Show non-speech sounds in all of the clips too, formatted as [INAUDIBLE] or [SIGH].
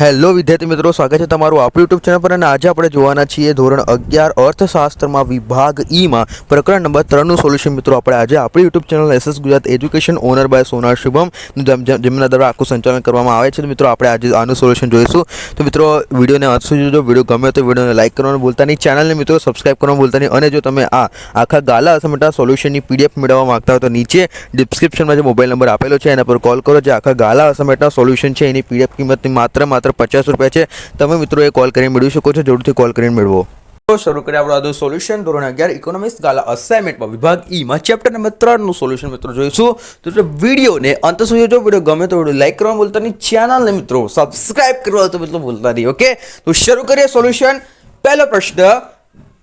Hello વિદ્યાર્થી મિત્રો, સ્વાગત છે તમારું આપણું યુટ્યુબ ચેનલ પર અને આજે આપણે જોવાના છીએ ધોરણ અગિયાર અર્થશાસ્ત્રમાં વિભાગ ઈમાં પ્રકરણ નંબર ત્રણનું સોલ્યુશન મિત્રો, આપણે આજે આપણી YouTube channel SS Gujarat education owner by Sonar Shubham જેમ- જેમ- જેમના દ્વારા આખું સંચાલન કરવામાં આવે છે. મિત્રો, આપણે આજે આનું સોલ્યુશન જોઈશું. તો મિત્રો, વિડીયોને અંત સુધી જોજો. વીડિયો ગમે તો વિડીયોને લાઇક કરવાનું ભૂલતા નહીં. ચેનલને મિત્રો સબસ્ક્રાઇબ કરવાનું ભૂલતા નહીં. અને જો તમે આ આખા ગાલા અસમટા સોલ્યુશનની પીડીએફ મેળવવા માંગતા હો તો નીચે ડિસ્ક્રિપ્શનમાં જે મોબાઈલ નંબર આપેલો છે, એના પર કોલ કરો. જે આખા ગાલા અસમેટના સોલ્યુશન છે, એની પીડીએફ કિંમતની માત્ર માત્ર પચાસ રૂપિયા છે. તમે મિત્રો એ કોલ કરીને મેળવી શકો છો. જરૂરથી કોલ કરીને મેળવો. તો શરૂ કરીએ આપણું આજનું સોલ્યુશન ધોરણ અગિયાર ઇકોનોમિક્સ ગાલા અસાઇનમેન્ટમાં વિભાગ ઈમાં ચેપ્ટર નંબર ત્રણનું સોલ્યુશન મિત્રો જોઈશું. તો વિડીયોને અંત સુધી જો વીડિયો ગમે તો વીડિયો લાઇક કરવા ભૂલતા નહીં. ચેનલને મિત્રો સબસ્ક્રાઇબ કરવા તો મિત્રો ભૂલતા નહીં ઓકે તો શરૂ કરીએ સોલ્યુશન પહેલો પ્રશ્ન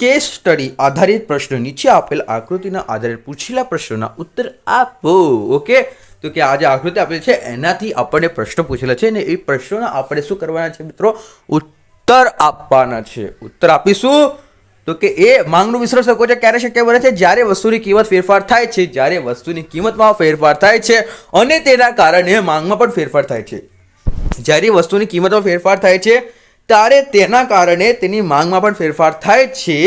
કેસ સ્ટડી આધારિત પ્રશ્ન નીચે આપેલ આકૃતિના આધારે પૂછેલા પ્રશ્નોના ઉત્તર આપો ઓકે તો કે આ જે આકૃતિ આપેલી છે, એનાથી આપણને પ્રશ્ન પૂછેલા છે ને એ પ્રશ્નોના આપણે શું કરવાના છે મિત્રો? ઉત્તર આપવાના છે. ઉત્તર આપીશું. તો કે એ માંગનું વિસ્તરણ સંકોચન ક્યારે શક્ય બને છે? જ્યારે વસ્તુની કિંમત ફેરફાર થાય છે, જ્યારે વસ્તુની કિંમતમાં ફેરફાર થાય છે અને તેના કારણે માંગમાં પણ ફેરફાર થાય છે. જ્યારે વસ્તુની કિંમતમાં ફેરફાર થાય છે, ત્યારે તેના કારણે તેની માંગમાં પણ ફેરફાર થાય છે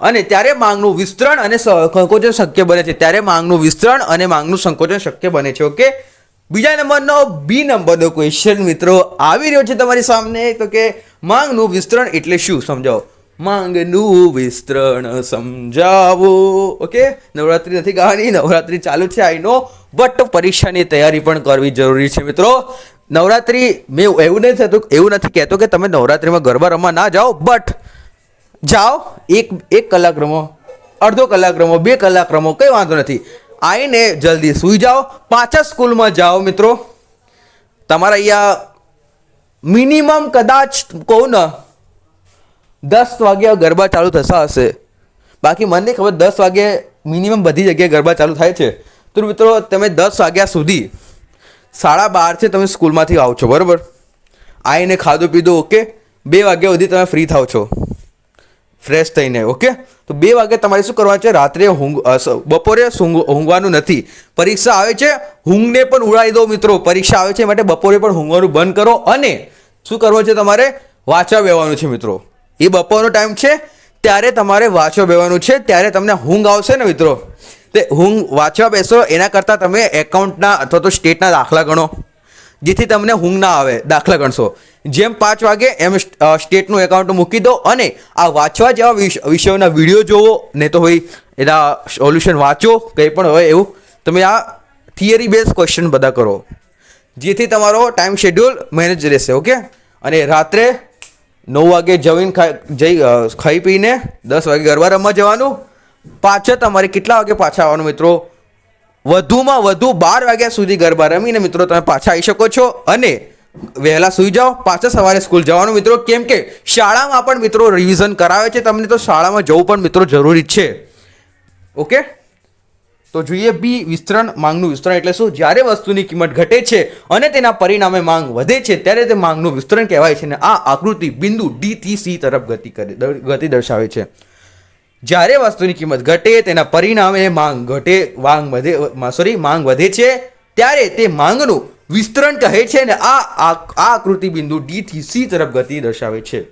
અને ત્યારે માંગનું વિસ્તરણ અને સંકોચન શક્ય બને છે. ત્યારે માંગનું વિસ્તરણ અને માંગનું સંકોચન શક્ય બને છે. ઓકે? બીજા નંબરનો બી નંબરનો ક્વેશ્ચન મિત્રો આવી રહ્યો છે તમારી સામે તો કે માંગનું વિસ્તરણ એટલે શું? સમજાવો. માંગનું વિસ્તરણ સમજાવો. ઓકે? નવરાત્રી નથી ગાવાની. નવરાત્રી ચાલુ છે. આઈ નો બટ પરીક્ષાની તૈયારી પણ કરવી જરૂરી છે મિત્રો. નવરાત્રી મેં એવું નથી થતું, એવું નથી કહેતો કે તમે નવરાત્રીમાં ગરબા રમવા ના જાઓ. બટ જાઓ, એક એક કલાક રમો, અડધો કલાક રમો, બે કલાક રમો, કંઈ વાંધો નથી. આવીને જલ્દી સૂઈ જાઓ. પાછા સ્કૂલમાં જાઓ મિત્રો. તમારા અહીંયા મિનિમમ કદાચ કહું ને, દસ વાગ્યા ગરબા ચાલુ થતા હશે. બાકી મને ખબર દસ વાગે મિનિમમ બધી જગ્યાએ ગરબા ચાલુ થાય છે. તો મિત્રો, તમે દસ વાગ્યા સુધી સાડા બારથી તમે સ્કૂલમાંથી આવો છો, બરાબર? આવીને ખાધું પીધું, ઓકે? બે વાગ્યા સુધી તમે ફ્રી થાવ છો. ફ્રેશ થઈને, ઓકે? તો બે વાગે તમારે શું કરવાનું છે? રાત્રે ઊંઘ બપોરે ઊંઘવાનું નથી. પરીક્ષા આવે છે ઊંઘને પણ ઉડાવી દો મિત્રો. પરીક્ષા આવે છે માટે બપોરે પણ ઊંઘવાનું બંધ કરો. અને શું કરવું છે તમારે? વાંચવા બેવાનું છે મિત્રો. એ બપોરનો ટાઈમ છે, ત્યારે તમારે વાંચવા બેવાનું છે, ત્યારે તમને ઊંઘ આવશે ને મિત્રો. તે ઊંઘ વાંચવા બેસો, એના કરતાં તમે એકાઉન્ટના અથવા તો સ્ટેટના દાખલા ગણો. જેથી તમને ઊંઘ ના આવે, દાખલા ગણશો. જેમ પાંચ વાગે એમ સ્ટેટનું એકાઉન્ટ મૂકી દો અને આ વાંચવા જેવા વિષ- વિષયોના વીડિયો જોવો. ને તો ભાઈ, એના સોલ્યુશન વાંચો, કંઈ પણ હોય એવું. તમે આ થિયરી બેઝ ક્વેશ્ચન બધા કરો. જેથી તમારો ટાઈમ શેડ્યુલ મેનેજ રહેશે ઓકે અને રાત્રે નવ વાગે જમીન ખાઈ, જઈ ખાઈ પીને દસ વાગે ગરબા રમવા જવાનું. પાછા તમારે કેટલા વાગે પાછા આવવાનું મિત્રો? વધુમાં વધુ બાર વાગ્યા સુધી ગરબા રમીને મિત્રો તમે પાછા આવી શકો છો. અને વહેલા સૂઈ જાઓ, પાછા સવારે સ્કૂલ જવાનું. મિત્રો, કેમ કે શાળામાં પણ મિત્રો રિવિઝન કરાવે છે. તમને તો શાળામાં જવું પણ મિત્રો જરૂરી છે. ઓકે તો જોઈએ બી વિસ્તરણ, માંગનું વિસ્તરણ એટલે શું? જ્યારે વસ્તુની કિંમત ઘટે છે અને તેના પરિણામે માંગ વધે છે, ત્યારે તે માંગનું વિસ્તરણ કહેવાય છે અને આ આકૃતિ બિંદુ ડી થી સી તરફ ગતિ કરે ગતિ દર્શાવે છે. જ્યારે વસ્તુની કિંમત ઘટે, તેના પરિણામે માંગ ઘટે, માંગ વધે સોરી માંગ વધે છે, ત્યારે તે માંગનું વિસ્તરણ કહે છે ને આ આ આકૃતિ બિંદુ ડી થી સી તરફ ગતિ દર્શાવે છે.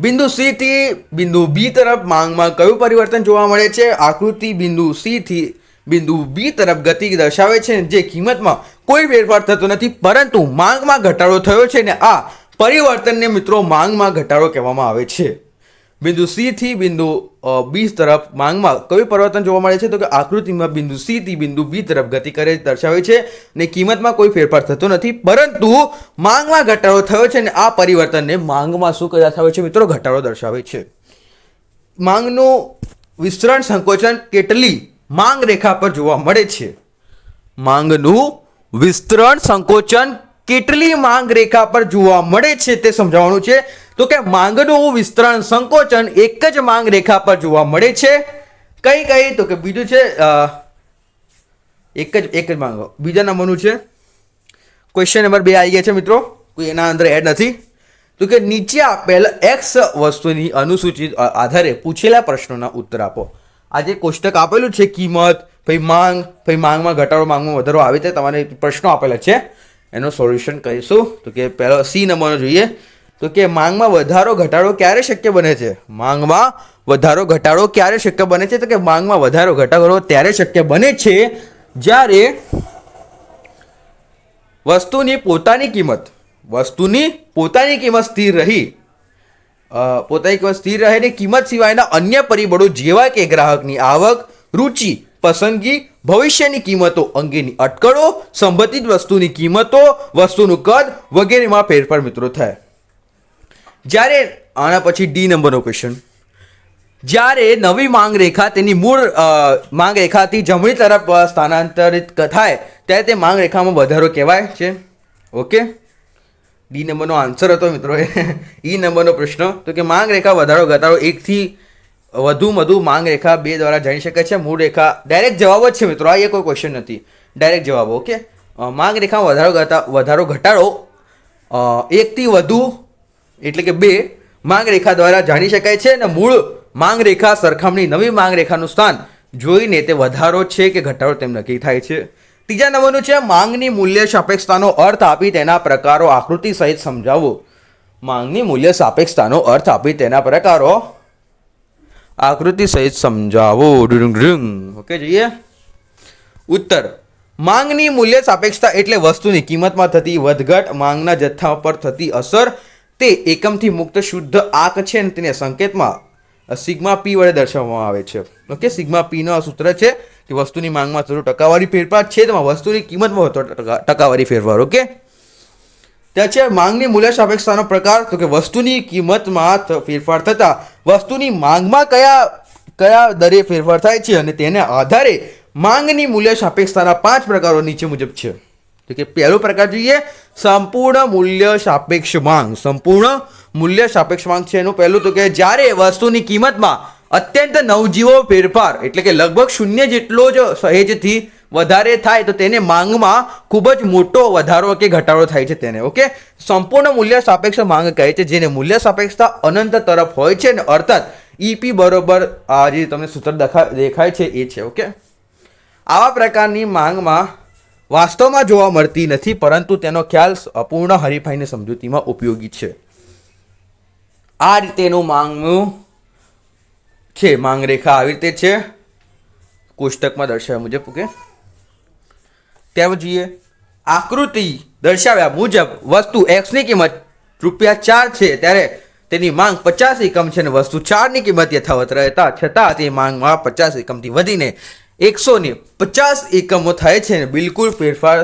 બિંદુ સી થી બિંદુ બી તરફ માંગમાં કયું પરિવર્તન જોવા મળે છે? આકૃતિ બિંદુ સી થી બિંદુ બી તરફ ગતિ દર્શાવે છે જે કિંમતમાં કોઈ ફેરફાર થતો નથી, પરંતુ માંગમાં ઘટાડો થયો છે ને આ પરિવર્તનને મિત્રો માંગમાં ઘટાડો કહેવામાં આવે છે. બિંદુ સી થી બિંદુ બી તરફ માંગમાં કયું પરિવર્તન જોવા મળે છે? તો કે આકૃતિમાં બિંદુ સી થી બિંદુ બી તરફ ગતિ કરે દર્શાવે છે ને કિંમતમાં કોઈ ફેરફાર થતો નથી, પરંતુ માંગમાં ઘટાડો થયો છે ને આ પરિવર્તનને માંગમાં શું દર્શાવે છે મિત્રો? ઘટાડો દર્શાવે છે. માંગનું વિસ્તરણ, સંકોચન કેટલી માંગ રેખા પર જોવા મળે છે? માંગનું વિસ્તરણ, સંકોચન કેટલી માંગ રેખા પર જોવા મળે છે તે સમજાવવાનું છે. તો કે માંગનું વિસ્તરણ સંકોચન એક જ માંગ રેખા પર જોવા મળે છે. કઈ કઈ? તો કે બીજું છે એક જ એક જ માંગ. બીજા નંબરનું છે. ક્વેશ્ચન નંબર બે આવી ગયા છે મિત્રો. કોઈ એના અંદર એડ નથી. તો કે નીચે આપેલ એક્સ વસ્તુની અનુસૂચિત આધારે પૂછેલા પ્રશ્નોના ઉત્તર આપો. આ જે કોષ્ટક આપેલું છે કિંમત, ભાઈ માંગ, ભાઈ માંગમાં ઘટાડો, માંગમાં વધારો આવી રીતે તમારે પ્રશ્નો આપેલા છે. એનો સોલ્યુશન કરીશું. તો કે પહેલો સી નંબરનો જોઈએ. તો કે માંગમાં વધારો, ઘટાડો ક્યારે શક્ય બને છે? માંગમાં વધારો, ઘટાડો ક્યારે શક્ય બને છે? તો કે માંગમાં વધારો, ઘટાડો ત્યારે શક્ય બને છે જ્યારે વસ્તુની પોતાની કિંમત, વસ્તુની પોતાની કિંમત સ્થિર રહી. પોતાની કિંમત સ્થિર રહે ને કિંમત સિવાયના અન્ય પરિબળો જેવા કે ગ્રાહકની આવક, રુચિ પસંદગી ભવિષ્યની કિંમતો અંગેની અટકળો, સંબંધિત વસ્તુની કિંમતો, વસ્તુનું કદ વગેરેમાં ફેરફાર મિત્રો થાય. જ્યારે આના પછી ડી નંબરનો ક્વેશ્ચન જ્યારે નવી માંગ રેખા તેની મૂળ માંગ રેખાથી જમણી તરફ સ્થાનાંતરિત થાય, ત્યારે તે માંગ રેખામાં વધારો કહેવાય છે. ઓકે? ડી નંબરનો આન્સર હતો મિત્રો એ. ઈ [LAUGHS] નંબરનો પ્રશ્ન. તો કે માંગ રેખા વધારો ઘટાડો એકથી વધુ વધુ માંગ રેખા બે દ્વારા જાણી શકાય છે. મૂળ રેખા ડાયરેક્ટ જવાબ જ છે મિત્રો. આ એ કોઈ ક્વેશ્ચન નથી. ડાયરેક્ટ જવાબ ઓકે માંગ રેખામાં વધારો ઘટા, વધારો ઘટાડો એકથી વધુ, એટલે કે બે, માંગ રેખા દ્વારા જાણી શકાય છે અને મૂળ માંગ રેખા સરખામણી, નવી માંગ રેખાનું સ્થાન જોઈને તે વધારો છે કે ઘટાડો તેમ નક્કી થાય છે. ત્રીજા નંબરનું છે, માંગની મૂલ્ય સાપેક્ષતાનો અર્થ આપી તેના પ્રકારો આકૃતિ સહિત સમજાવો. માંગની મૂલ્ય સાપેક્ષતાનો અર્થ આપી તેના પ્રકારો આકૃતિ સહિત સમજાવો. ઓકે, જોઈએ. ઉત્તર. માંગની મૂલ્ય સાપેક્ષતા એટલે વસ્તુની કિંમતમાં થતી વધઘટ, માંગના જથ્થા પર થતી અસર, તે એકમથી મુક્ત શુદ્ધ આંક છે અને તેને સંકેતમાં સિગ્મા પી વડે દર્શાવવામાં આવે છે. ઓકે, સિગ્મા પીનો આ સૂત્ર છે કે વસ્તુની માંગમાં થતો ટકાવારી ફેરફાર છે તેમાં વસ્તુની કિંમતમાં થતો ટકાવારી ફેરફાર. ઓકે? ત્યાં છે, માંગની મૂલ્ય સાપેક્ષતાનો પ્રકાર, તો કે વસ્તુની કિંમતમાં ફેરફાર થતા. વસ્તુની માંગમાં કયા કયા દરે ફેરફાર થાય છે અને તેના આધારે માંગની મૂલ્ય સાપેક્ષતાના પાંચ પ્રકારો નીચે મુજબ છે. તો કે પહેલો પ્રકાર જોઈએ, સંપૂર્ણ મૂલ્ય સાપેક્ષ માંગ. સંપૂર્ણ મૂલ્ય સાપેક્ષ માંગ છે એનું પહેલું તો કે જ્યારે વસ્તુની કિંમતમાં અત્યંત નવજીવો ફેરફાર, એટલે કે લગભગ શૂન્ય જેટલો જ સહેજથી વધારે થાય તો તેને માંગમાં ખૂબ જ મોટો વધારો કે ઘટાડો થાય છે તેને ઓકે સંપૂર્ણ મૂલ્ય સાપેક્ષ માંગ કહે છે, જેને મૂલ્ય સાપેક્ષતા અનંત તરફ હોય છે ને અર્થાત ઈપી બરોબર, આ જે તમને સૂત્ર દેખા, દેખાય છે એ છે ઓકે આવા પ્રકારની માંગમાં વાસ્તવમાં જોવા મળતી નથી, પરંતુ તેનો ખ્યાલ અપૂર્ણ હરીફાઈની સમજૂતીમાં ઉપયોગી છે. આ રીતેનું માંગનું છે માંગ રેખા આવી રીતે છે. કોષ્ટકમાં દર્શાવ્યા મુજબ ઓકે ત્યાર જોઈએ. આકૃતિ દર્શાવ્યા મુજબ વસ્તુ એક્સની કિંમત રૂપિયા ચાર છે ત્યારે તેની માંગ પચાસ એકમ છે અને વસ્તુ ચારની કિંમત યથાવત રહેતા છતાં તે માંગમાં પચાસ એકમથી વધીને એકસો ને પચાસ એકમો થાય છે અને બિલકુલ ફેરફાર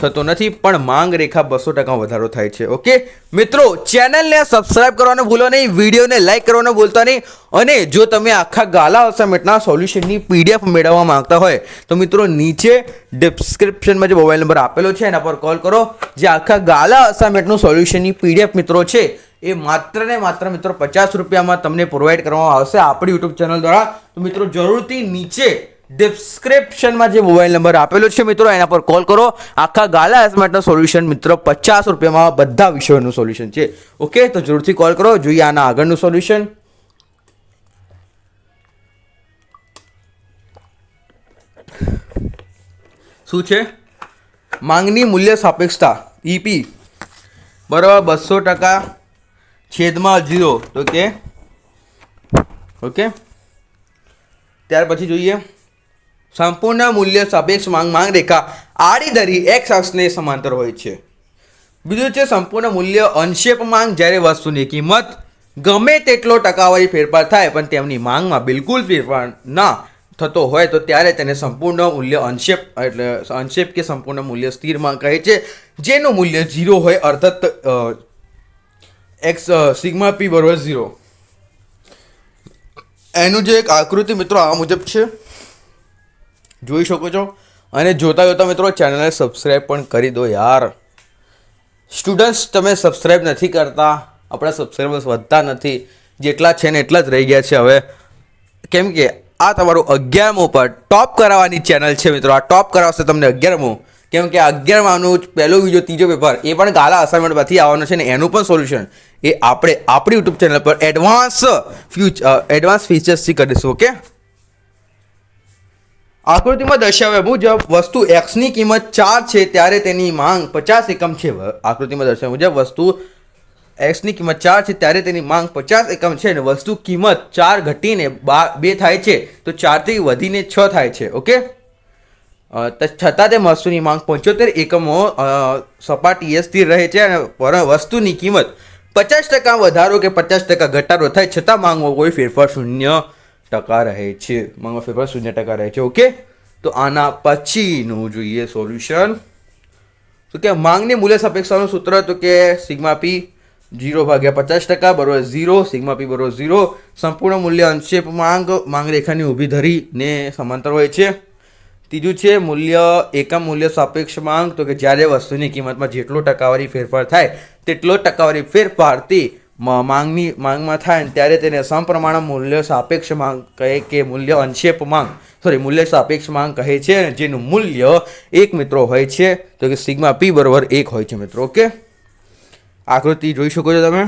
થતો નથી, પણ માંગ રેખા બસો ટકા વધારો થાય છે. ઓકે? મિત્રો, ચેનલને સબસ્ક્રાઇબ કરવાનું ભૂલો નહીં, વિડીયોને લાઈક કરવાનું ભૂલતા નહીં, અને જો તમે આખા ગાલા અસાઇમેન્ટના સોલ્યુશનની પીડીએફ મેળવવા માંગતા હોય, તો મિત્રો નીચે ડિસ્ક્રિપ્શનમાં જે મોબાઈલ નંબર આપેલો છે, એના પર કોલ કરો. જે આખા ગાલા અસાઇમેન્ટનું સોલ્યુશનની પીડીએફ મિત્રો છે, એ માત્ર ને માત્ર મિત્રો પચાસ રૂપિયામાં તમને પ્રોવાઈડ કરવામાં આવશે આપણી યુટ્યુબ ચેનલ દ્વારા. તો મિત્રો, જરૂરથી નીચે ડિસ્ક્રિપ્શનમાં જે મોબાઈલ નંબર આપેલો છે મિત્રો, એના પર કોલ કરો. આખા ગાલા એસમેટનું સોલ્યુશન મિત્રો, પચાસ રૂપિયામાં બધા વિષયોનું સોલ્યુશન છે. ઓકે તો જરૂરથી કોલ કરો. જોઈએ આના આગળનું સોલ્યુશન શું છે? માંગની મૂલ્ય સાપેક્ષતા ઈપી બરાબર, બસો ટકા છેદમાં જીરો તો કે ઓકે ત્યાર પછી જોઈએ. સંપૂર્ણ મૂલ્ય સાપેક્ષ માંગ માંગ રેખા આડી ધરી એક્સ અક્ષને સમાંતર હોય છે. બીજું છે સંપૂર્ણ મૂલ્ય અંશેપ માંગ. જ્યારે વસ્તુની કિંમત ગમે તેટલો ટકાવારી ફેરફાર થાય, પણ તેમની માંગમાં બિલકુલ ફેરફાર ના થતો હોય, તો ત્યારે તેને સંપૂર્ણ મૂલ્ય અંશેપ એટલે અંશેપ કે સંપૂર્ણ મૂલ્ય સ્થિર માંગ કહે છે. જેનું મૂલ્ય ઝીરો હોય, અર્થાત એક્સ સિગ્મા પી બરોબર ઝીરો. એનું જે એક આકૃતિ મિત્રો આ મુજબ છે. જોઈ શકો છો. અને જોતા જોતા મિત્રો ચેનલને સબસ્ક્રાઈબ પણ કરી દો યાર. સ્ટુડન્ટ્સ તમે સબસ્ક્રાઈબ નથી કરતા, આપણા સબસ્ક્રાઈબર્સ વધતા નથી. જેટલા છે ને એટલા જ રહી ગયા છે હવે. કેમ કે આ તમારું અગિયારમું પર ટોપ કરાવવાની ચેનલ છે મિત્રો. આ ટોપ કરાવશે તમને અગિયારમું. કેમ કે અગિયારમાનું પહેલો બીજો ત્રીજો પેપર એ પણ ગાલા અસાઇનમેન્ટમાંથી આવવાનો છે ને એનું પણ સોલ્યુશન એ આપણે આપણી યુટ્યુબ ચેનલ પર એડવાન્સ ફ્યુચ એડવાન્સ ફીચર્સથી કરીશું ઓકે આકૃતિમાં દર્શાવ્યા મુજબ વસ્તુ એક્સની કિંમત ચાર છે ત્યારે તેની માંગ પચાસ એકમ છે. આકૃતિમાં દર્શાવ્યા મુજબ વસ્તુ એક્સની કિંમત ચાર છે ત્યારે તેની માંગ પચાસ એકમ છે અને વસ્તુ કિંમત ચાર ઘટીને બા, બે થાય છે, તો ચારથી વધીને છ થાય છે, ઓકે? છતાં તે વસ્તુની માંગ પંચોતેર એકમો સપાટીએ સ્થિર રહે છે અને વસ્તુની કિંમત પચાસ ટકા વધારો કે પચાસ ટકા ઘટાડો થાય છતાં માંગમાં કોઈ ફેરફાર શૂન્ય ટકા રહે છે. માંગમાં ફેરફાર શૂન્ય ટકા રહે છે. ઓકે તો આના પછીનું જોઈએ સોલ્યુશન તો કે માંગની મૂલ્ય સપેક્ષાનું સૂત્ર તો કે સિગ્મા પી જીરો ભાગ્યા પચાસ ટકા બરોબર ઝીરો, સિગ્મા પી બરોબર ઝીરો. સંપૂર્ણ મૂલ્ય અંશેપ માંગ માંગ રેખાની ઊભી ધરીને સમાંતર હોય છે. ત્રીજું છે મૂલ્ય, એકમ મૂલ્ય સાપેક્ષ માંગ. તો કે જ્યારે વસ્તુની કિંમતમાં જેટલો ટકાવારી ફેરફાર થાય, તેટલો ટકાવારી ફેરફાર તે મ- માંગની, માંગમાં થાય ને ત્યારે તેને સમપ્રમાણ મૂલ્ય સાપેક્ષ માંગ કહે કે મૂલ્ય અંશેપ માંગ. સોરી મૂલ્ય સાપેક્ષ માંગ કહે છે, જેનું મૂલ્ય એક મિત્રો હોય છે. તો કે સિગ્મા પી બરોબર એક હોય છે મિત્રો, ઓકે? આકૃતિ જોઈ શકો છો તમે?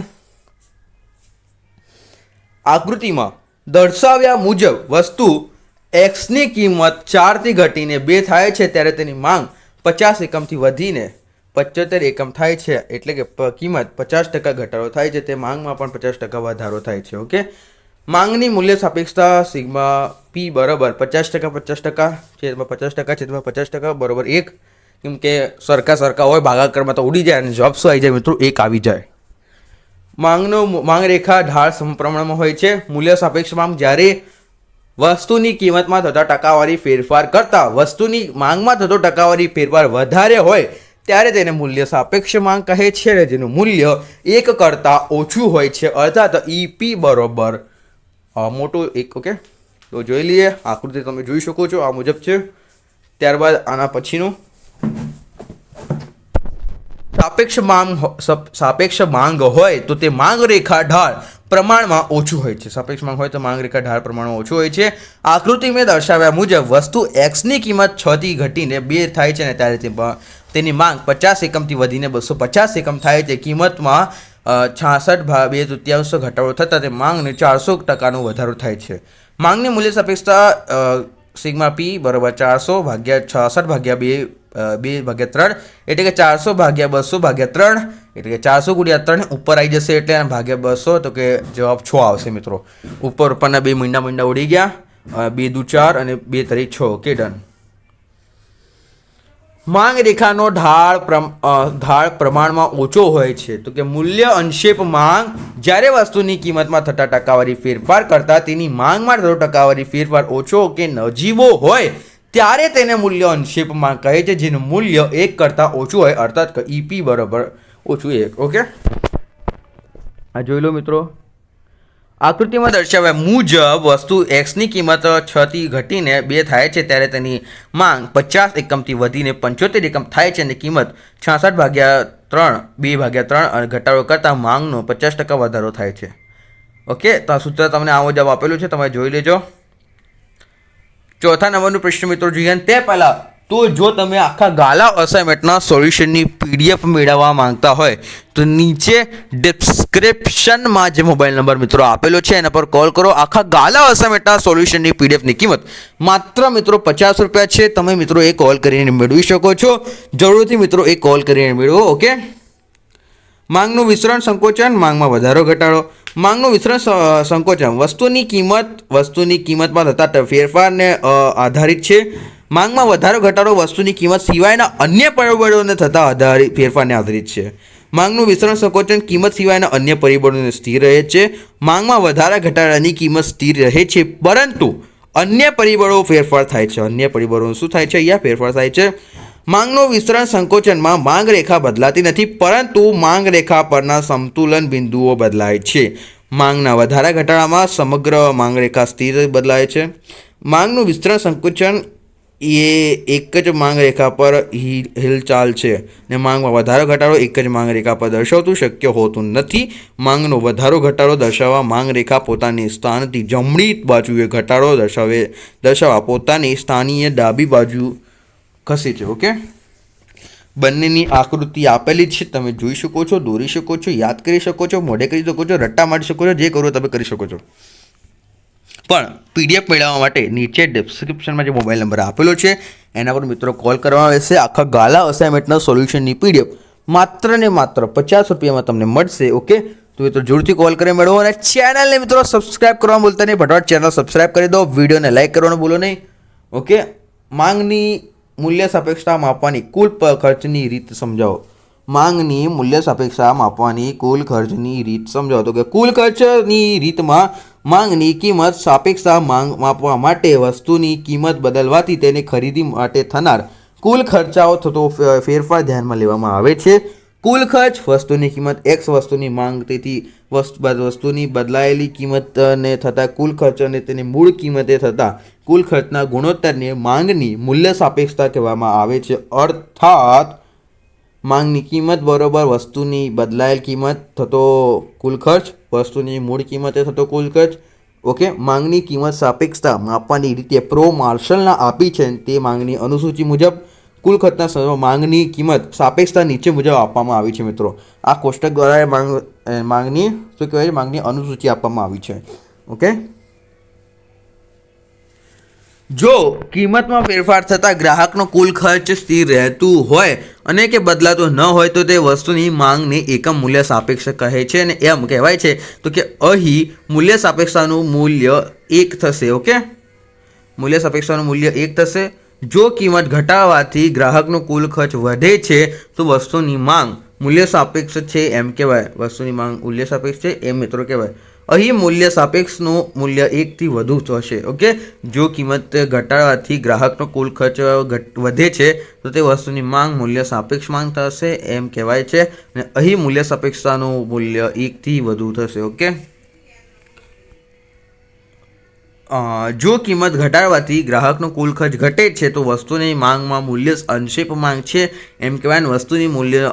આકૃતિમાં દર્શાવ્યા મુજબ વસ્તુ એક્સની કિંમત ચારથી ઘટીને બે થાય છે, ત્યારે તેની માંગ પચાસ એકમથી વધીને પંચોતેર એકમ થાય છે, એટલે કે કિંમત પચાસ ટકા ઘટાડો થાય છે, તે માંગમાં પણ પચાસ ટકા વધારો થાય છે, ઓકે? માંગની મૂલ્ય સાપેક્ષતા સિગ્મા પી બરાબર પચાસ ટકા પચાસ ટકા, છેદમાં પચાસ ટકા, છેદમાં પચાસ ટકા, બરાબર એક. કેમ કે સરખા સરખા હોય, ભાગાકારમાં તો ઉડી જાય અને જોબ શું આવી જાય, મિત્રો, એક આવી જાય. માંગનો માંગ રેખા ઢાળ સમપ્રમાણમાં હોય છે. મૂલ્ય સાપેક્ષ માંગ જ્યારે વસ્તુની કિંમતમાં થતા ટકાવારી ફેરફાર કરતાં, વસ્તુની માંગમાં થતો ટકાવારી ફેરફાર વધારે હોય ત્યારે તેને મૂલ્ય સાપેક્ષ માંગ કહે છે જેનું મૂલ્ય એક કરતાં ઓછું હોય છે. અર્થાત ઈપી બરોબર. મોટું એક, ઓકે? તો જોઈ લઈએ. આકૃતિ તમે જોઈ શકો છો. આ મુજબ છે. ત્યારબાદ આના પછીનું. સાપેક્ષ માંગ સાપેક્ષ માંગ હોય તો તે માંગ રેખા ઢાળ પ્રમાણમાં ઓછું હોય છે. સાપેક્ષ માંગ હોય તો માંગ રેખા ઢાળ પ્રમાણમાં ઓછું હોય છે. આકૃતિ મેં દર્શાવ્યા મુજબ વસ્તુ એક્સની કિંમત છ થી ઘટીને બે થાય છે ને ત્યારે તે તેની માંગ પચાસ એકમથી વધીને બસો પચાસ એકમ થાય છે. કિંમતમાં છાસઠ ભાવ બે તૃતીયાંશ ઘટાડો થતાં તે માંગને ચારસો ટકાનો વધારો થાય છે. માંગની મૂલ્ય સાપેક્ષતા સિગ્મા પી બરોબર ચારસો ભાગ્યા છાસઠ ભાગ્યા બે બે ભાગ્યા ત્રણ એટલે કે ચારસો ભાગ્યા બસો ભાગ્યા ત્રણ એટલે કે ચારસો ગુણ્યા ત્રણ ઉપર આવી જશે એટલે ભાગ્યા બસો. તો કે જવાબ છ આવશે મિત્રો. ઉપર ઉપરના બે મીંડા મીંડા ઉડી ગયા. બે દુ ચાર અને બે તરી છ. ઓકે ડન માંગ રેખાનો ઢાળ ઢાળ પ્રમાણમાં ઓછો હોય છે. તો કે મૂલ્ય અંશેપ માંગ જ્યારે વસ્તુની કિંમતમાં થતા ટકાવારી ફેરફાર કરતાં તેની માંગમાં થતો ટકાવારી ફેરફાર ઓછો કે નજીવો હોય, ત્યારે તેને મૂલ્ય અંશેપ કહે છે, જેનું મૂલ્ય એક કરતાં ઓછું હોય, અર્થાત ઈપી બરાબર ઓછું એક. ઓકે આ જોઈ લો મિત્રો. આકૃતિમાં દર્શાવ્યા મુજબ વસ્તુ એક્સની કિંમત છ થી ઘટીને બે થાય છે ત્યારે તેની માંગ પચાસ એકમથી વધીને પંચોતેર એકમ થાય છે અને કિંમત છાસઠ ભાગ્યા ત્રણ, બે ભાગ્યા ત્રણ અને ઘટાડો કરતાં માંગનો પચાસ ટકા વધારો થાય છે. ઓકે, તો આ સૂત્ર તમને આવો જવાબ આપેલું છે તમે જોઈ લેજો. ચોથા નંબરનું પ્રશ્ન મિત્રો જોઈએ તે પહેલાં તો જો તમે આખા ગાલા અસાઇનમેન્ટના સોલ્યુશનની પીડીએફ મેળવવા માંગતા હોય, તો નીચે ડિસ્ક્રિપ્શનમાં જે મોબાઈલ નંબર મિત્રો આપેલો છે, એના પર કોલ કરો. આખા ગાલા અસાઇનમેન્ટના સોલ્યુશનની પીડીએફની કિંમત માત્ર મિત્રો પચાસ રૂપિયા છે. તમે મિત્રો એ કોલ કરીને મેળવી શકો છો. જરૂરથી મિત્રો એ કોલ કરીને મેળવો ઓકે માંગનું વિસ્તરણ સંકોચન, માંગમાં વધારો ઘટાડો. માંગનું વિસ્તરણ સંકોચન. વસ્તુની કિંમત, વસ્તુની કિંમતમાં થતા ફેરફારને આધારિત છે. માંગમાં વધારો ઘટાડો વસ્તુની કિંમત સિવાયના અન્ય પરિબળોને થતા આધારિત ફેરફારને આધારિત છે. માંગનું વિસ્તરણ સંકોચન કિંમત સિવાયના અન્ય પરિબળોને સ્થિર રહે છે. માંગમાં વધારા ઘટાડાની કિંમત સ્થિર રહે છે, પરંતુ અન્ય પરિબળો ફેરફાર થાય છે. અન્ય પરિબળો શું થાય છે? અહીંયા ફેરફાર થાય છે. માંગનું વિસ્તરણ સંકોચનમાં માંગ રેખા બદલાતી નથી, પરંતુ માંગ રેખા પરના સંતુલન બિંદુઓ બદલાય છે. માંગના વધારા ઘટાડામાં સમગ્ર માંગ રેખા સ્થિર બદલાય છે. માંગનું વિસ્તરણ સંકોચન એ એક જ માંગ રેખા પર હિલચાલ છે. ને માંગમાં વધારો ઘટાડો એક જ માંગ રેખા પર દર્શાવતું શક્ય હોતું નથી. માંગનો વધારો ઘટાડો દર્શાવવા માંગ રેખા પોતાની સ્થાનથી જમણી બાજુએ ઘટાડો દર્શાવે, દર્શાવવા પોતાની સ્થાનીય ડાબી બાજુ ખસે છે, ઓકે? બંનેની આકૃતિ આપેલી છે. તમે જોઈ શકો છો, દોરી શકો છો, યાદ કરી શકો છો, મોઢે કરી શકો છો, રટ્ટા મારી શકો છો, જે કરો તમે કરી શકો છો. પણ પીડીએફ મેળવવા માટે નીચે ડિસ્ક્રિપ્શનમાં જે મોબાઈલ નંબર આપેલો છે, એના પર મિત્રો કોલ કરવામાં આવશે. આખા ગાલા અસાઇનમેન્ટના સોલ્યુશનની પીડીએફ માત્ર ને માત્ર પચાસ રૂપિયામાં તમને મળશે ઓકે તો મિત્રો જોરથી કોલ કરી મેળવો અને ચેનલને મિત્રો સબસ્ક્રાઇબ કરવા બોલતા નહીં. ફટાફટ ચેનલ સબસ્ક્રાઇબ કરી દો વિડીયોને લાઇક કરવાનું ભૂલો નહીં ઓકે માંગની મૂલ્ય સાપેક્ષતા માપવાની કુલ ખર્ચની રીત સમજાવો. માંગની મૂલ્ય સાપેક્ષા માપવાની કુલ ખર્ચની રીત સમજાવતો કે કુલ ખર્ચની રીતમાં માંગની કિંમત સાપેક્ષતા માંગ માપવા માટે વસ્તુની કિંમત બદલવાથી તેને ખરીદી માટે થનાર કુલ ખર્ચાઓ થતો ફેરફાર ધ્યાનમાં લેવામાં આવે છે. કુલ ખર્ચ વસ્તુની કિંમત એક્સ વસ્તુની માંગ તેથી વસ્તુ વસ્તુની બદલાયેલી કિંમતને થતાં કુલ ખર્ચ અને તેની મૂળ કિંમતે થતાં કુલ ખર્ચના ગુણોત્તરને માંગની મૂલ્ય સાપેક્ષતા કહેવામાં આવે છે. અર્થાત માંગની કિંમત બરોબર વસ્તુની બદલાયેલ કિંમત થતો કુલ ખર્ચ, વસ્તુની મૂળ કિંમતે થતો કુલ ખર્ચ. ઓકે, માંગની કિંમત સાપેક્ષતા માપવાની રીતે પ્રો માર્શલના આપી છે તે માંગની અનુસૂચિ મુજબ કુલ ખર્ચના સંદર્ભમાં માંગની કિંમત સાપેક્ષતા નીચે મુજબ આપવામાં આવી છે મિત્રો. આ કોષ્ટક દ્વારા માંગ માંગની, શું કહેવાય? માંગની અનુસૂચિ આપવામાં આવી છે. ઓકે? જો કિંમતમાં ફેરફાર થતાં ગ્રાહકનો કુલ ખર્ચ સ્થિર રહેતું હોય અને કે બદલાતું ન હોય તો તે વસ્તુની માંગને એકમ મૂલ્ય સાપેક્ષ કહે છે અને એમ કહેવાય છે તો કે અહીં મૂલ્ય સાપેક્ષતાનું મૂલ્ય એક થશે, ઓકે? મૂલ્ય સાપેક્ષતાનું મૂલ્ય એક થશે. જો કિંમત ઘટાડવાથી ગ્રાહકનો કુલ ખર્ચ વધે છે તો વસ્તુની માંગ મૂલ્ય સાપેક્ષ છે એમ કહેવાય. વસ્તુની માંગ મૂલ્ય સાપેક્ષ છે એમ મિત્રો કહેવાય. અહીં મૂલ્ય સાપેક્ષનું મૂલ્ય એકથી વધુ થશે ઓકે જો કિંમત ઘટાડવાથી ગ્રાહકનો કુલ ખર્ચ વધે છે, તો તે વસ્તુની માંગ મૂલ્ય સાપેક્ષ માંગ થશે એમ કહેવાય છે, અને અહીં મૂલ્ય સાપેક્ષતાનું મૂલ્ય એકથી વધુ થશે ઓકે જો કિંમત ઘટાડવાથી ગ્રાહકનો કુલ ખર્ચ ઘટે છે, તો વસ્તુની માંગમાં મૂલ્ય અંશેપ માંગ છે, એમ કહેવાય વસ્તુની મૂલ્ય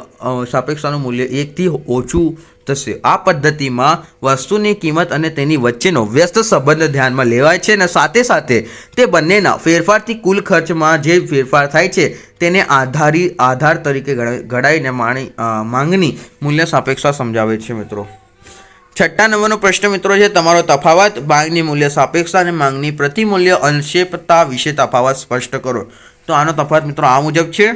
સાપેક્ષતાનું મૂલ્ય એકથી ઓછું થશે. આ પદ્ધતિમાં વસ્તુની કિંમત અને તેની વચ્ચેનો વ્યસ્ત સંબંધ ધ્યાનમાં લેવાય છે અને સાથે સાથે તે બંનેના ફેરફારથી કુલ ખર્ચમાં જે ફેરફાર થાય છે તેને આધારી, આધાર તરીકે ઘડાઈને માણી માંગની મૂલ્ય સાપેક્ષતા સમજાવે છે મિત્રો. છઠ્ઠા નંબરનો પ્રશ્ન મિત્રો છે, તમારો તફાવત, માંગની મૂલ્ય સાપેક્ષતા અને માંગની પ્રતિમૂલ્ય અંશેપતા વિશે તફાવત સ્પષ્ટ કરો. તો આનો તફાવત મિત્રો આ મુજબ છે.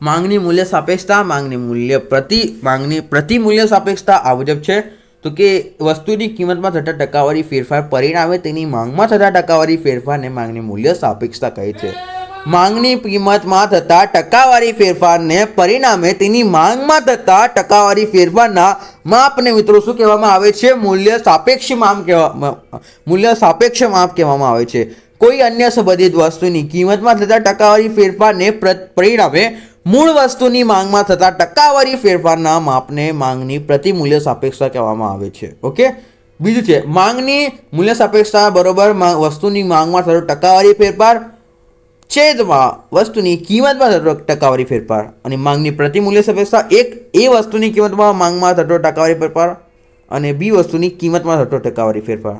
માંગની મૂલ્ય સાપેક્ષતા, માંગની મૂલ્ય પ્રતિ, માંગની પ્રતિ મૂલ્ય સાપેક્ષતા આ મુજબ છે. તો કે વસ્તુની કિંમતમાં થતા ટકાવારી ફેરફાર પરિણામે તેની માંગમાં થતા ટકાવારી ફેરફારને માંગની મૂલ્ય સાપેક્ષતા કહે છે. માંગની કિંમતમાં થતા ટકાવારી ફેરફારને પરિણામે તેની માંગમાં થતા ટકાવારી ફેરફારના માપને મિત્રો શું કહેવામાં આવે છે? મૂલ્ય સાપેક્ષ માપ કહેવા, મૂલ્ય સાપેક્ષ માપ કહેવામાં આવે છે. કોઈ અન્ય સંબંધિત વસ્તુની કિંમતમાં થતા ટકાવારી ફેરફારને પરિણામે મૂળ વસ્તુની માંગમાં થતા ટકાવારી ફેરફારના માપને માંગની પ્રતિમૂલ્ય સાપેક્ષતા કહેવામાં આવે છે. ઓકે? બીજું છે, માંગની મૂલ્ય સાપેક્ષતા બરોબર વસ્તુની માંગમાં થતો ટકાવારી ફેરફાર, છેદમાં વસ્તુની કિંમતમાં થતો ટકાવારી ફેરફાર અને માંગની પ્રતિમૂલ્ય સાપેક્ષતા, એક, એ વસ્તુની કિંમતમાં માંગમાં થતો ટકાવારી ફેરફાર અને બી વસ્તુની કિંમતમાં થતો ટકાવારી ફેરફાર.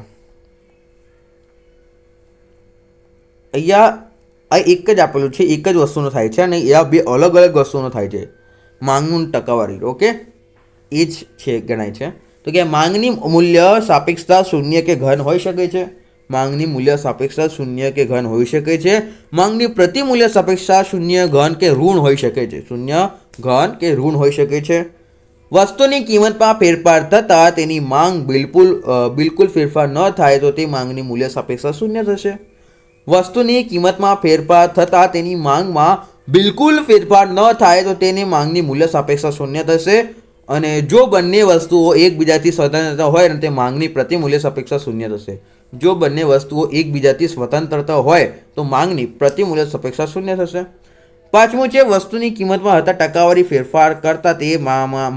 અહીંયા આ એક જ આપેલું છે, એક જ વસ્તુનો થાય છે અને એ બે અલગ અલગ વસ્તુનો થાય છે. માંગનું ટકાવારી ઓકે એ જ છે, ગણાય છે. તો કે માંગની મૂલ્ય સાપેક્ષતા શૂન્ય કે ઘન હોઈ શકે છે. માંગની મૂલ્ય સાપેક્ષતા શૂન્ય કે ઘન હોઈ શકે છે. માંગની પ્રતિમૂલ્ય સાપેક્ષતા શૂન્ય ઘન કે ઋણ હોઈ શકે છે. શૂન્ય ઘન કે ઋણ હોઈ શકે છે. વસ્તુની કિંમતમાં ફેરફાર થતાં તેની માંગ બિલકુલ બિલકુલ ફેરફાર ન થાય તો તે માંગની મૂલ્ય સાપેક્ષતા શૂન્ય થશે. વસ્તુની કિંમતમાં ફેરફાર થતાં તેની માંગમાં બિલકુલ ફેરફાર ન થાય તો તેની માંગની મૂલ્ય સાપેક્ષતા શૂન્ય થશે. અને જો બંને વસ્તુઓ એકબીજાથી સ્વતંત્ર હોય અને તે માંગની પ્રતિમૂલ્ય સાપેક્ષતા શૂન્ય થશે. જો બંને વસ્તુઓ એકબીજાથી સ્વતંત્રતા હોય તો માંગની પ્રતિમૂલ્ય સાપેક્ષતા શૂન્ય થશે. પાંચમું છે, વસ્તુની કિંમતમાં હતા ટકાવારી ફેરફાર કરતાં તે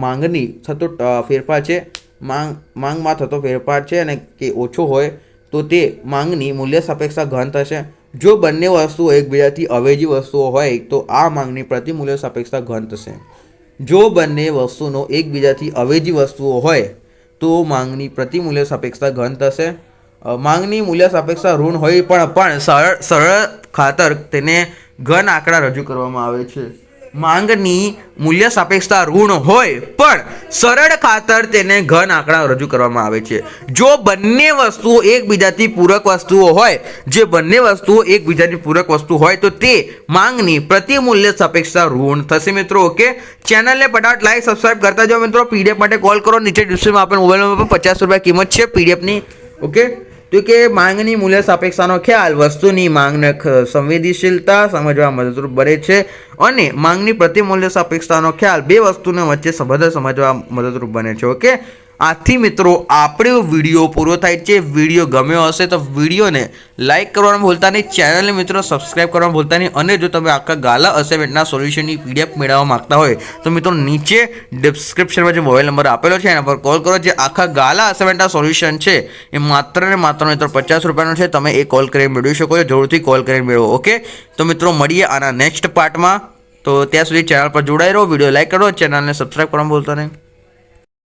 માંગની થતો ફેરફાર છે. માંગ, માંગમાં થતો ફેરફાર છે અને કે ઓછો હોય તો તે માંગની મૂલ્ય સાપેક્ષા ઘન થશે. જો બંને વસ્તુઓ એકબીજાથી અવેજી વસ્તુઓ હોય, તો આ માંગની પ્રતિમૂલ્ય સાપેક્ષા ઘન થશે. જો બંને વસ્તુનો એકબીજાથી અવેજી વસ્તુઓ હોય, તો માંગની પ્રતિમૂલ્ય સાપેક્ષા ઘન થશે. માંગની મૂલ્ય સાપેક્ષા ઋણ હોય પણ પણ સરળ સરળ ખાતર તેને ઘન આંકડા રજૂ કરવામાં આવે છે. માંગની મૂલ્ય સાપેક્ષતા ઋણ હોય, પણ સરળ ખાતર તેને ઘન આંકડા રજૂ કરવામાં આવે છે. જો બંને વસ્તુઓ એકબીજાથી પૂરક વસ્તુઓ હોય, જે બંને વસ્તુઓ એકબીજાની પૂરક વસ્તુ હોય, તો તે માંગની પ્રતિ મૂલ્ય સાપેક્ષતા ઋણ થશે મિત્રો, ઓકે? ચેનલને પટાટ લાઈક, સબસ્ક્રાઇબ કરતા જાઓ મિત્રો. પીડીએફ માટે કોલ કરો. નીચે ડિસ્ક્રિપ્શનમાં આપણે મોબાઈલ પચાસ રૂપિયા કિંમત છે પીડીએફની, ઓકે? તો કે માંગની મૂલ્ય સાપેક્ષાનો ખ્યાલ વસ્તુની માંગને સંવેદનશીલતા સમજવા મદદરૂપ બને છે અને માંગની પ્રતિ મૂલ્ય સાપેક્ષતાનો ખ્યાલ બે વસ્તુને વચ્ચે સંબંધ સમજવા મદદરૂપ બને છે. ઓકે? આથી મિત્રો, આપણો વીડિયો પૂરો થાય છે. વીડિયો ગમ્યો હશે તો વિડીયોને લાઇક કરવાનું ભૂલતા નહીં. ચેનલને મિત્રો સબસ્ક્રાઇબ કરવાનું ભૂલતા નહીં. અને જો તમે આખા ગાલા અસાઇનમેન્ટના સોલ્યુશનની પીડીએફ મેળવવા માગતા હોય, તો મિત્રો નીચે ડિસ્ક્રિપ્શનમાં જે મોબાઈલ નંબર આપેલો છે, એના પર કોલ કરો. જે આખા ગાલા અસાઇનમેન્ટના સોલ્યુશન છે, એ માત્ર ને માત્ર મિત્રો પચાસ રૂપિયાનો છે. તમે એ કોલ કરીને મેળવી શકો છો. જરૂરથી કોલ કરીને મેળવો ઓકે તો મિત્રો મળીએ આના નેક્સ્ટ પાર્ટમાં તો ત્યાં સુધી ચેનલ પર જોડાઈ રહો. વીડિયો લાઇક કરો. ચેનલને સબસ્ક્રાઇબ કરવાનું ભૂલતા નહીં.